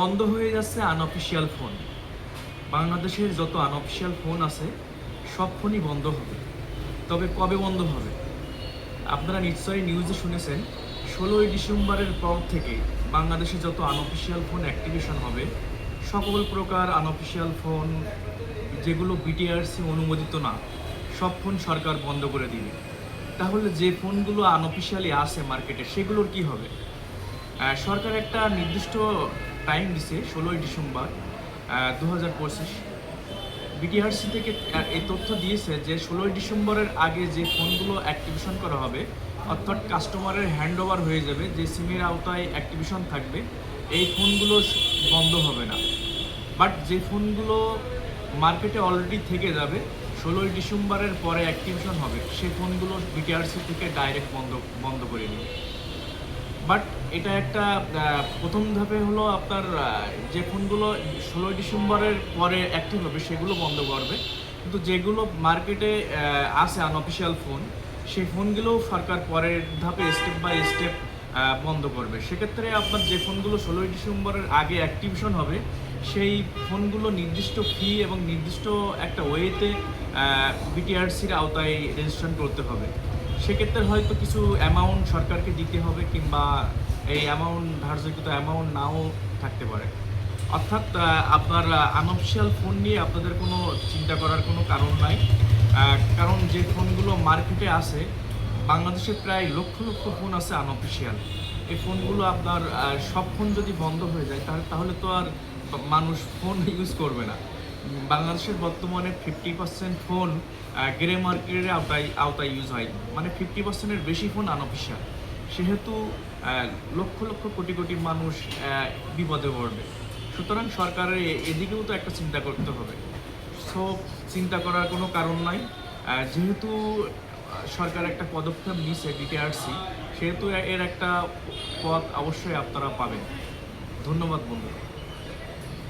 বন্ধ হয়ে যাচ্ছে আনঅফিসিয়াল ফোন বাংলাদেশের যত আনঅফিসিয়াল ফোন আছে, সব ফোনই বন্ধ হবে। তবে কবে বন্ধ হবে? আপনারা নিশ্চয়ই নিউজে শুনেছেন, ষোলোই ডিসেম্বরের পর থেকে বাংলাদেশে যত আনঅফিসিয়াল ফোন অ্যাক্টিভেশন হবে, সকল প্রকার আনঅফিসিয়াল ফোন যেগুলো বিটিআরসি অনুমোদিত না, সব ফোন সরকার বন্ধ করে দিবে। তাহলে যে ফোনগুলো আনঅফিসিয়ালি আছে মার্কেটে সেগুলোর কি হবে? সরকার একটা নির্দিষ্ট টাইম দিছে ষোলোই ডিসেম্বর দু হাজার পঁচিশ। বিটিআরসি থেকে এই তথ্য দিয়েছে যে ষোলোই ডিসেম্বরের আগে যে ফোনগুলো অ্যাক্টিভেশন করা হবে, অর্থাৎ কাস্টমারের হ্যান্ড ওভার হয়ে যাবে, যে সিমের আওতায় অ্যাক্টিভেশন থাকবে, এই ফোনগুলো বন্ধ হবে না। বাট যে ফোনগুলো মার্কেটে অলরেডি থেকে যাবে, ষোলোই ডিসেম্বরের পরে অ্যাক্টিভেশন হবে সেই ফোনগুলো বিটিআরসি থেকে ডাইরেক্ট বন্ধ বন্ধ করে দিবে। বাট এটা একটা প্রথম ধাপে হলো আপনার যে ফোনগুলো ষোলোই ডিসেম্বরের পরে অ্যাক্টিভ হবে সেগুলো বন্ধ করবে। কিন্তু যেগুলো মার্কেটে আছে আনঅফিসিয়াল ফোন সেই ফোনগুলোও সরকার পরের ধাপে স্টেপ বাই স্টেপ বন্ধ করবে। সেক্ষেত্রে আপনার যে ফোনগুলো ষোলোই ডিসেম্বরের আগে অ্যাক্টিভেশন হবে, সেই ফোনগুলো নির্দিষ্ট ফি এবং নির্দিষ্ট একটা ওয়েতে বিটিআরসির আওতায় রেজিস্ট্রেশন করতে হবে। সেক্ষেত্রে হয়তো কিছু অ্যামাউন্ট সরকারকে দিতে হবে কিংবা এই অ্যামাউন্ট ধার্যকৃত অ্যামাউন্ট নাও থাকতে পারে। অর্থাৎ আপনার আনঅফিসিয়াল ফোন নিয়ে আপনাদের কোনো চিন্তা করার কোনো কারণ নাই। কারণ যে ফোনগুলো মার্কেটে আছে, বাংলাদেশে প্রায় লক্ষ লক্ষ ফোন আছে আনঅফিসিয়াল এই ফোনগুলো আপনার সব ফোন যদি বন্ধ হয়ে যায়, তাহলে তো আর মানুষ ফোন ইউজ করবে না। বাংলাদেশের বর্তমানে ফিফটি পার্সেন্ট ফোন গ্রে মার্কেটের আওতায় আওতায় ইউজ হয়। মানে ফিফটি পার্সেন্টের বেশি ফোন আনঅফিসিয়াল সেহেতু লক্ষ লক্ষ কোটি কোটি মানুষ বিপদে পড়বে। সুতরাং সরকারের এদিকেও তো একটা চিন্তা করতে হবে। সো, চিন্তা করার কোনো কারণ নাই। যেহেতু সরকার একটা পদক্ষেপ নিছে ডিটিআরসি সেহেতু এর একটা পথ অবশ্যই আপনারা পাবেন। ধন্যবাদ বন্ধুরা।